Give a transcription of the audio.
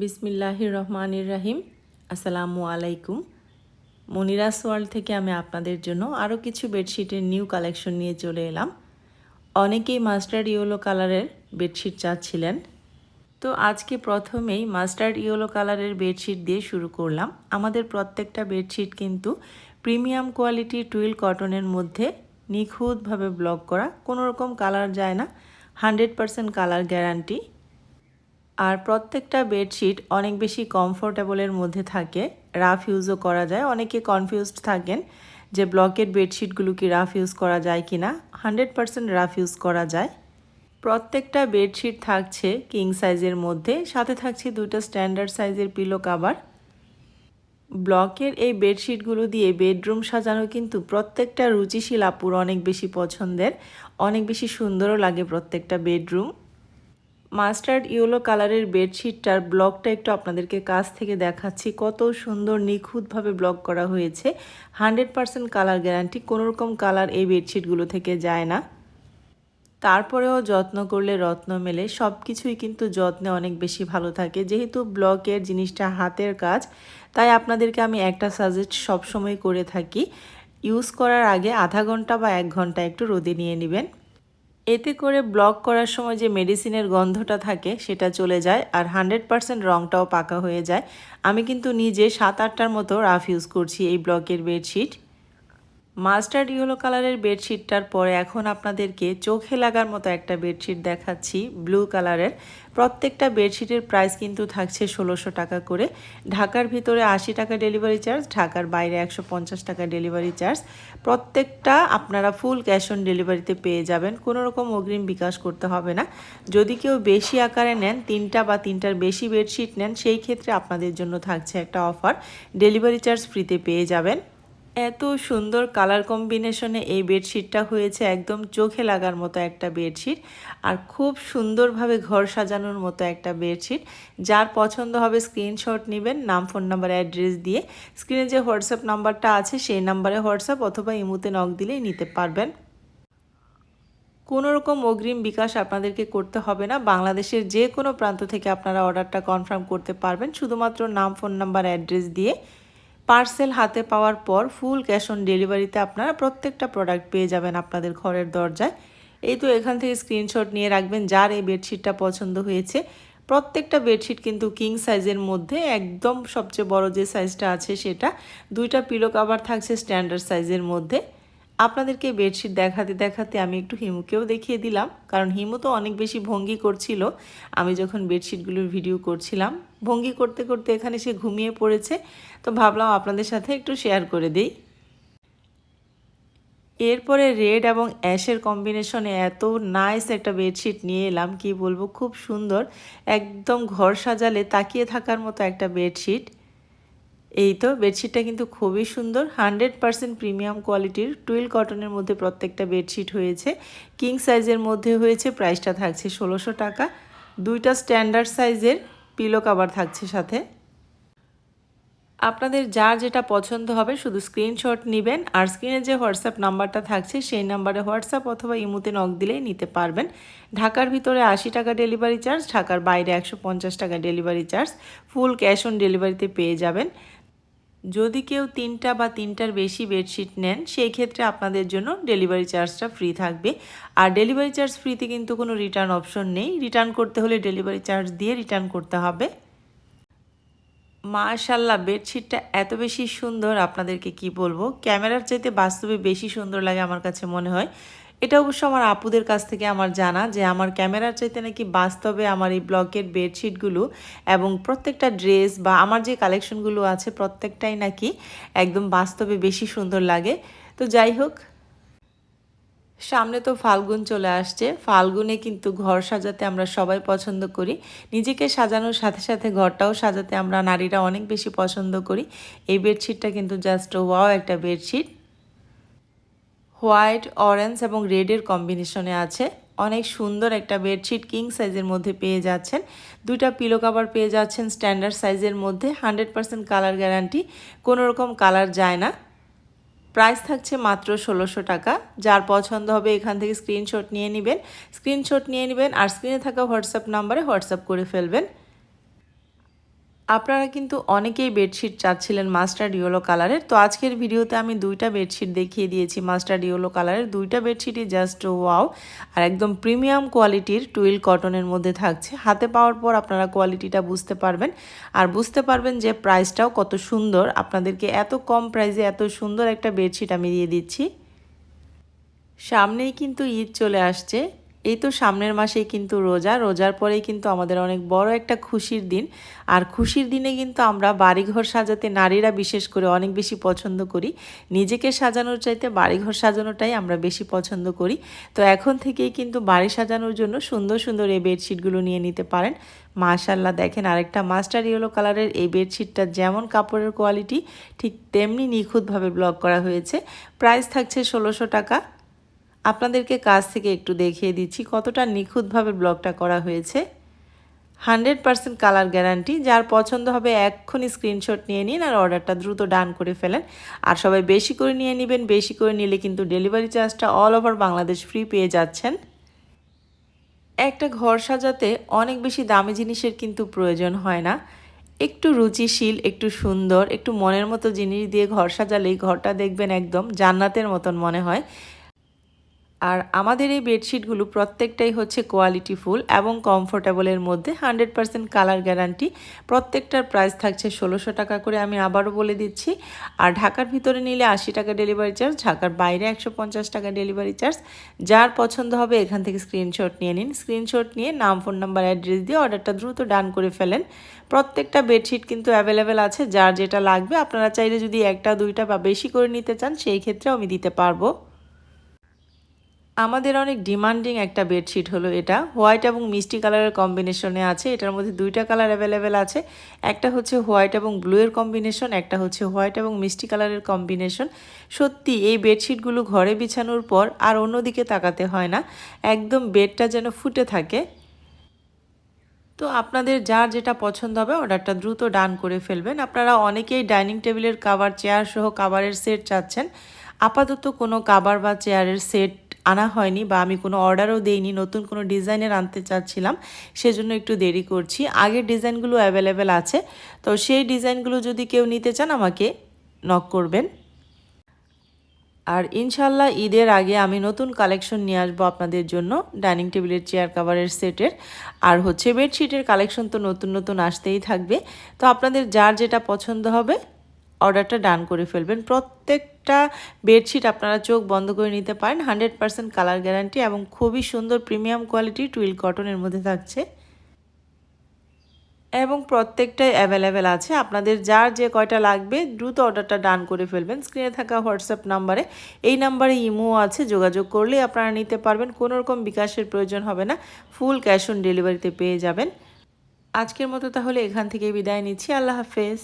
বিসমিল্লাহির রহমানির রাহিম। আসসালামু আলাইকুম। মনিরাস ওয়ার্ল্ড থেকে আমি আপনাদের জন্য আরও কিছু বেডশিটের নিউ কালেকশন নিয়ে চলে এলাম। অনেকেই মাস্টার্ড ইয়েলো কালারের বেডশিট চাচ্ছিলেন। তো আজকে প্রথমেই মাস্টার্ড ইয়েলো কালারের বেডশিট দিয়ে শুরু করলাম। আমাদের প্রত্যেকটা বেডশিট কিন্তু প্রিমিয়াম কোয়ালিটির টুইল কটনের মধ্যে নিখুঁতভাবে ব্লক করা। কোনো রকম কালার যায় না। Hundred percent colour guarantee. আর প্রত্যেকটা বেডশিট অনেক বেশি কমফোর্টেবলের মধ্যে থাকে। রাফ ইউজও করা যায়। অনেকে কনফিউজড থাকেন যে ব্লকের বেডশিটগুলো কি রাফ ইউজ করা যায় কি না হান্ড্রেড পারসেন্ট রাফ ইউজ করা যায়। প্রত্যেকটা বেডশিট থাকছে কিং সাইজের মধ্যে। সাথে থাকছে দুটো স্ট্যান্ডার্ড সাইজের পিলো কাভার ব্লকের এই বেডশিটগুলো দিয়ে বেডরুম সাজানো কিন্তু প্রত্যেকটা রুচিশীল আপুর অনেক বেশি পছন্দের। অনেক বেশি সুন্দরও লাগে প্রত্যেকটা বেডরুম মাস্টার্ড ইয়েলো কালারের বেডশিটটার ব্লকটা একটু আপনাদেরকে কাছ থেকে দেখাচ্ছি। কত সুন্দর নিখুঁতভাবে ব্লক করা হয়েছে। হান্ড্রেড পারসেন্ট কালার গ্যারান্টি, কোনোরকম কালার এই বেডশিটগুলো থেকে যায় না। তারপরেও যত্ন করলে রত্ন মেলে সব কিছুই কিন্তু যত্নে অনেক বেশি ভালো থাকে। যেহেতু ব্লকের জিনিসটা হাতের কাজ, তাই আপনাদেরকে আমি একটা সাজেস্ট সবসময় করে থাকি। ইউজ করার আগে আধা ঘণ্টা বা এক ঘণ্টা একটু রোদে নিয়ে নেবেন। এতে করে ব্লক করার সময় যে মেডিসিনের গন্ধটা থাকে সেটা চলে যায় আর হান্ড্রেড পারসেন্ট রঙটাও পাকা হয়ে যায়। আমি কিন্তু নিজে সাত আটটার মতো রাফ ইউজ করছি এই ব্লকের বেডশিট মাস্টার্ড ইয়েলো কালারের বেডশিটটার পরে এখন আপনাদেরকে চোখে লাগার মতো একটা বেডশিট দেখাচ্ছি, ব্লু কালারের। প্রত্যেকটা বেডশিটের প্রাইস কিন্তু থাকছে ষোলোশো টাকা করে। ঢাকার ভিতরে আশি টাকা ডেলিভারি চার্জ, ঢাকার বাইরে একশো পঞ্চাশ টাকা ডেলিভারি চার্জ। প্রত্যেকটা আপনারা ফুল ক্যাশ অন ডেলিভারিতে পেয়ে যাবেন। কোনো রকম অগ্রিম বিকাশ করতে হবে না। যদি কেউ বেশি আকারে নেন, তিনটা বা তিনটার বেশি বেডশিট নেন, সেই ক্ষেত্রে আপনাদের জন্য থাকছে একটা অফার। ডেলিভারি চার্জ ফ্রিতে পেয়ে যাবেন। এত সুন্দর কালার কম্বিনেশনে এই বেডশিটটা হয়েছে একদম চোখে লাগার মতো একটা বেডশিট আর খুব সুন্দরভাবে ঘর সাজানোর মতো একটা বেডশিট যার পছন্দ হবে স্ক্রিনশট নেবেন, নাম ফোন নাম্বার অ্যাড্রেস দিয়ে। স্ক্রিনে যে হোয়াটসঅ্যাপ নাম্বারটা আছে, সেই নাম্বারে হোয়াটসঅ্যাপ অথবা ইমুতে নক দিলেই নিতে পারবেন। কোনো রকম অগ্রিম বিকাশ আপনাদেরকে করতে হবে না। বাংলাদেশের যে কোনো প্রান্ত থেকে আপনারা অর্ডারটা কনফার্ম করতে পারবেন। শুধুমাত্র নাম ফোন নাম্বার অ্যাড্রেস দিয়ে। পার্সেল হাতে পাওয়ার পর ফুল ক্যাশ অন ডেলিভারিতে আপনারা প্রত্যেকটা প্রোডাক্ট পেয়ে যাবেন আপনাদের ঘরের দরজায়। এই তো এখান থেকে স্ক্রিনশট নিয়ে রাখবেন যার এই বেডশিটটা পছন্দ হয়েছে। প্রত্যেকটা বেডশিট কিন্তু কিং সাইজের মধ্যে একদম সবচেয়ে বড় যে সাইজটা আছে সেটা। দুইটা পিলো কাভার থাকছে স্ট্যান্ডার্ড সাইজের মধ্যে। আপনাদেরকে বেডশিট দেখাতে দেখাতে আমি একটু হিমুকেও দেখিয়ে দিলাম। কারণ হিমু তো অনেক বেশি ভঙ্গি করছিল। আমি যখন বেডশিটগুলোর ভিডিও করছিলাম ভঙ্গি করতে করতে এখানে সে ঘুমিয়ে পড়েছে। তো ভাবলাম আপনাদের সাথে একটু শেয়ার করে দিই। এরপরে রেড এবং অ্যাশের কম্বিনেশনে এত নাইস একটা বেডশিট নিয়ে এলাম, কি বলব, খুব সুন্দর। একদম ঘর সাজালে তাকিয়ে থাকার মতো একটা বেডশিট এই তো বেডশিটটা কিন্তু খুবই সুন্দর। হান্ড্রেড পারসেন্ট প্রিমিয়াম কোয়ালিটির টুইল কটনের মধ্যে প্রত্যেকটা বেডশিট হয়েছে। কিং সাইজের মধ্যে হয়েছে প্রাইসটা থাকছে ষোলোশো টাকা। দুইটা স্ট্যান্ডার্ড সাইজের পিলো কাভার থাকছে সাথে। আপনাদের যার যেটা পছন্দ হবে শুধু স্ক্রিনশট নেবেন আর স্ক্রিনে যে হোয়াটসঅ্যাপ নাম্বারটা থাকছে সেই নাম্বারে হোয়াটসঅ্যাপ অথবা ইমুতে নক দিলেই নিতে পারবেন। ঢাকার ভিতরে আশি টাকা ডেলিভারি চার্জ ঢাকার বাইরে একশো পঞ্চাশ টাকা delivery charge full cash on ডেলিভারিতে পেয়ে যাবেন। যদি কেউ তিনটা বা তিনটার বেশি বেডশিট নেন সেই ক্ষেত্রে আপনাদের জন্য ডেলিভারি চার্জটা ফ্রি থাকবে। আর ডেলিভারি চার্জ ফ্রিতে কিন্তু কোনো রিটার্ন অপশন নেই। রিটার্ন করতে হলে ডেলিভারি চার্জ দিয়ে রিটার্ন করতে হবে। মাশাল্লাহ বেডশিটটা এত বেশি সুন্দর। আপনাদেরকে কি বলব? ক্যামেরার চাইতে বাস্তবে বেশি সুন্দর লাগে আমার কাছে মনে হয়। এটা অবশ্য আমার আপুদের কাছ থেকে আমার জানা যে আমার ক্যামেরার চাইতে নাকি বাস্তবে আমার এই ব্লকের বেডশিটগুলো এবং প্রত্যেকটা ড্রেস বা আমার যে কালেকশনগুলো আছে প্রত্যেকটাই নাকি একদম বাস্তবে বেশি সুন্দর লাগে। তো যাই হোক, সামনে তো ফাল্গুন চলে আসছে। ফাল্গুনে কিন্তু ঘর সাজাতে আমরা সবাই পছন্দ করি। নিজেকে সাজানোর সাথে সাথে ঘরটাও সাজাতে আমরা নারীরা অনেক বেশি পছন্দ করি। এই বেডশিটটা কিন্তু জাস্ট ওয়াও একটা বেডশিট। হোয়াইট, অরেঞ্জ এবং রেডের কম্বিনেশনে আছে। অনেক সুন্দর একটা বেডশিট কিং সাইজের মধ্যে পেয়ে যাচ্ছেন। দুইটা পিলো কাভার পেয়ে যাচ্ছেন স্ট্যান্ডার্ড সাইজের মধ্যে। Hundred percent colour guarantee. কোনো রকম কালার যায় না। প্রাইস থাকছে মাত্র ষোলোশো টাকা। যার পছন্দ হবে এখান থেকে স্ক্রিনশট নিয়ে নেবেন। স্ক্রিনশট নিয়ে নেবেন আর স্ক্রিনে থাকা হোয়াটসঅ্যাপ নাম্বারে হোয়াটসঅ্যাপ করে ফেলবেন। আপনারা কিন্তু অনেকেই বেডশিট চাচ্ছিলেন মাস্টার্ড ইয়েলো কালারের। তো আজকের ভিডিওতে আমি দুইটা বেডশিট দেখিয়ে দিয়েছি মাস্টার্ড ইয়েলো কালারের। দুইটা বেডশিটই জাস্ট ওয়াও। আর একদম প্রিমিয়াম কোয়ালিটির টুইল কটনের মধ্যে থাকছে। হাতে পাওয়ার পর আপনারা কোয়ালিটিটা বুঝতে পারবেন। আর বুঝতে পারবেন যে প্রাইসটাও কত সুন্দর। আপনাদেরকে এত কম প্রাইসে এত সুন্দর একটা বেডশিট আমি দিয়ে দিচ্ছি। সামনেই কিন্তু ঈদ চলে আসছে। এই তো সামনের মাসেই কিন্তু রোজা, রোজার পরেই কিন্তু আমাদের অনেক বড় একটা খুশির দিন। আর খুশির দিনে কিন্তু আমরা বাড়িঘর সাজাতে নারীরা বিশেষ করে অনেক বেশি পছন্দ করি। নিজেকে সাজানোর চাইতে বাড়িঘর সাজানোটাই আমরা বেশি পছন্দ করি। তো এখন থেকেই কিন্তু বাড়ি সাজানোর জন্য সুন্দর সুন্দর এই বেডশিটগুলো নিয়ে নিতে পারেন। মাশাল্লাহ দেখেন আরেকটা মাস্টার ইয়েলো কালারের এই বেডশিটটা যেমন কাপড়ের কোয়ালিটি, ঠিক তেমনি নিখুঁতভাবে ব্লক করা হয়েছে। প্রাইস থাকছে ষোলোশো টাকা। আপনাদেরকে কাছ থেকে একটু দেখিয়ে দিচ্ছি কতটা নিখুঁতভাবে ব্লগটা করা হয়েছে। হান্ড্রেড পারসেন্ট কালার গ্যারান্টি, যার পছন্দ হবে এক্ষুনি স্ক্রিনশট নিয়ে নিন আর অর্ডারটা দ্রুত ডান করে ফেলেন। আর সবাই বেশি করে নিয়ে নেবেন, বেশি করে নিলে কিন্তু ডেলিভারি চার্জটা অল ওভার বাংলাদেশ ফ্রি পেয়ে যাচ্ছেন। একটা ঘর সাজাতে অনেক বেশি দামি জিনিসের কিন্তু প্রয়োজন হয় না। একটু রুচিশীল, একটু সুন্দর, একটু মনের মতো জিনিস দিয়ে ঘর সাজালেই ঘরটা দেখবেন একদম জান্নাতের মতন মনে হয়। আর আমাদের এই বেডশিটগুলো প্রত্যেকটাই হচ্ছে কোয়ালিটি ফুল এবং কমফোর্টেবলের মধ্যে হান্ড্রেড পারসেন্ট কালার গ্যারান্টি প্রত্যেকটার প্রাইস থাকছে ষোলোশো টাকা করে আমি আবারও বলে দিচ্ছি। আর ঢাকার ভিতরে নিলে আশি টাকা ডেলিভারি চার্জ ঢাকার বাইরে একশো পঞ্চাশ টাকা ডেলিভারি চার্জ যার পছন্দ হবে এখান থেকে স্ক্রিনশট নিয়ে নিন। স্ক্রিনশট নিয়ে নাম ফোন নাম্বার অ্যাড্রেস দিয়ে অর্ডারটা দ্রুত ডান করে ফেলেন। প্রত্যেকটা বেডশিট কিন্তু অ্যাভেলেবেল আছে, যার যেটা লাগবে আপনারা চাইলে যদি একটা, দুইটা বা বেশি করে নিতে চান, সেই ক্ষেত্রেও আমি দিতে পারব। আমাদের অনেক ডিমান্ডিং একটা বেডশিট হলো এটা। হোয়াইট এবং মিষ্টি কালারের কম্বিনেশনে আছে। এটার মধ্যে দুইটা কালার অ্যাভেলেবেল আছে। একটা হচ্ছে হোয়াইট এবং ব্লুয়ের কম্বিনেশন একটা হচ্ছে হোয়াইট এবং মিষ্টি কালারের কম্বিনেশন সত্যি, এই বেডশিটগুলো ঘরে বিছানোর পর আর অন্যদিকে তাকাতে হয় না। একদম বেডটা যেন ফুটে থাকে। তো আপনাদের যার যেটা পছন্দ হবে অর্ডারটা দ্রুত ডান করে ফেলবেন। আপনারা অনেকেই ডাইনিং টেবিলের কাভার চেয়ার সহ কাভারের সেট চাচ্ছেন। আপাতত কোনো কাভার বা চেয়ারের সেট আনা হয়নি বা আমি কোনো অর্ডারও দেইনি, নতুন কোনো ডিজাইনের আনতে চাচ্ছিলাম, সেজন্য একটু দেরি করছি। আগের ডিজাইনগুলো অ্যাভেলেবেল আছে, তো সেই ডিজাইনগুলো যদি কেউ নিতে চান আমাকে নক করবেন। আর ইনশাল্লাহ ঈদের আগে আমি নতুন কালেকশন নিয়ে আসব আপনাদের জন্য, ডাইনিং টেবিলের, চেয়ার কাভারের সেটের। আর হচ্ছে বেডশিটের কালেকশন তো নতুন নতুন আসতেই থাকবে, তো আপনাদের যার যেটা পছন্দ হবে অর্ডারটা ডান করে ফেলবেন। প্রত্যেকটা বেডশিট আপনারা চোখ বন্ধ করে নিতে পারেন। হান্ড্রেড পারসেন্ট কালার গ্যারান্টি এবং খুবই সুন্দর প্রিমিয়াম কোয়ালিটি টুইল কটনের মধ্যে থাকছে। এবং প্রত্যেকটাই অ্যাভেলেবেল আছে। আপনাদের যার যে কয়টা লাগবে দ্রুত অর্ডারটা ডান করে ফেলবেন। স্ক্রিনে থাকা হোয়াটসঅ্যাপ নাম্বারে এই নাম্বারে ইমো আছে, যোগাযোগ করলেই আপনারা নিতে পারবেন। কোনো রকম বিকাশের প্রয়োজন হবে না। ফুল ক্যাশ অন ডেলিভারিতে পেয়ে যাবেন। আজকের মতো তাহলে এখান থেকে বিদায় নিচ্ছি। আল্লাহ হাফেজ।